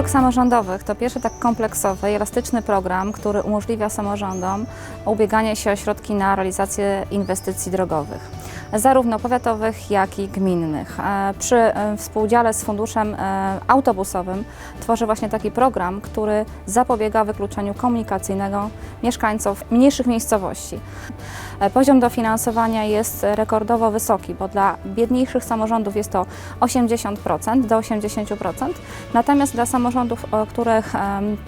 Dróg Samorządowych to pierwszy tak kompleksowy elastyczny program, który umożliwia samorządom ubieganie się o środki na realizację inwestycji drogowych, zarówno powiatowych, jak i gminnych. E, Przy e, współdziale z funduszem e, autobusowym tworzy właśnie taki program, który zapobiega wykluczeniu komunikacyjnego mieszkańców mniejszych miejscowości. E, Poziom dofinansowania jest rekordowo wysoki, bo dla biedniejszych samorządów jest to 80% do 80%, natomiast dla samorządów, których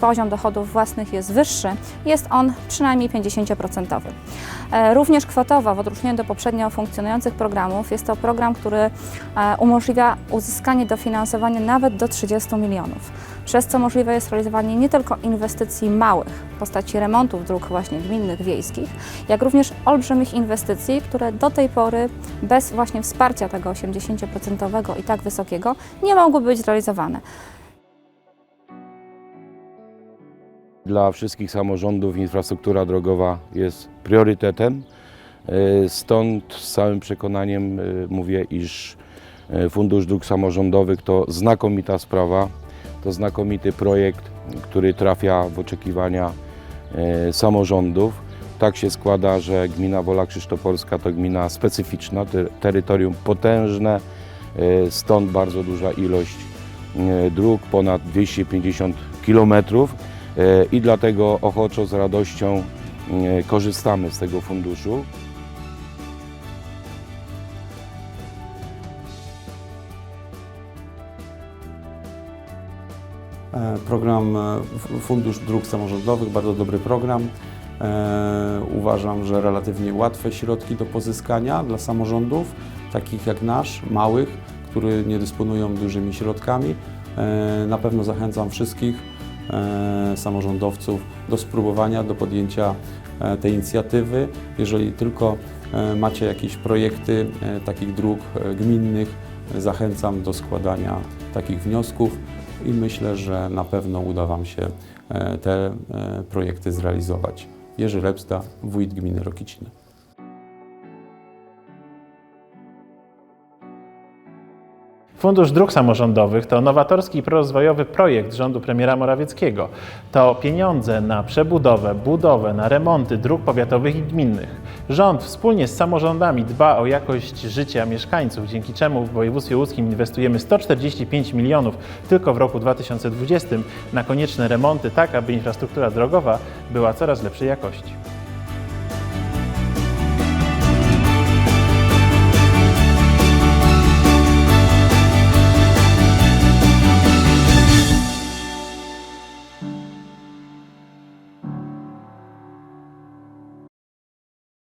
poziom dochodów własnych jest wyższy, jest on przynajmniej 50%. E, Również kwotowo, w odróżnieniu do poprzednio funkcjonujących programów, jest to program, który e, umożliwia uzyskanie dofinansowania nawet do 30 milionów, przez co możliwe jest realizowanie nie tylko inwestycji małych w postaci remontów dróg właśnie gminnych, wiejskich, jak również olbrzymich inwestycji, które do tej pory bez właśnie wsparcia tego 80% i tak wysokiego nie mogły być zrealizowane. Dla wszystkich samorządów infrastruktura drogowa jest priorytetem. E, Stąd z całym przekonaniem e, mówię, iż e, Fundusz Dróg Samorządowych to znakomita sprawa, to znakomity projekt, który trafia w oczekiwania e, samorządów. Tak się składa, że gmina Wola Krzysztoporska to gmina specyficzna, te- terytorium potężne, e, stąd bardzo duża ilość e, dróg, ponad 250 kilometrów. I dlatego ochoczo z radością korzystamy z tego funduszu. Program e, Fundusz Dróg Samorządowych, bardzo dobry program. E, Uważam, że relatywnie łatwe środki do pozyskania dla samorządów, takich jak nasz, małych, które nie dysponują dużymi środkami. E, Na pewno zachęcam wszystkich e, samorządowców do spróbowania, do podjęcia e, tej inicjatywy. Jeżeli tylko e, macie jakieś projekty e, takich dróg e, gminnych, zachęcam do składania takich wniosków i myślę, że na pewno uda Wam się e, te e, projekty zrealizować. Jerzy Lepsda, wójt gminy Rokiciny. Fundusz Dróg Samorządowych to nowatorski i prorozwojowy projekt rządu premiera Morawieckiego. To pieniądze na przebudowę, budowę, na remonty dróg powiatowych i gminnych. Rząd wspólnie z samorządami dba o jakość życia mieszkańców, dzięki czemu w województwie łódzkim inwestujemy 145 milionów tylko w roku 2020 na konieczne remonty, tak aby infrastruktura drogowa była coraz lepszej jakości.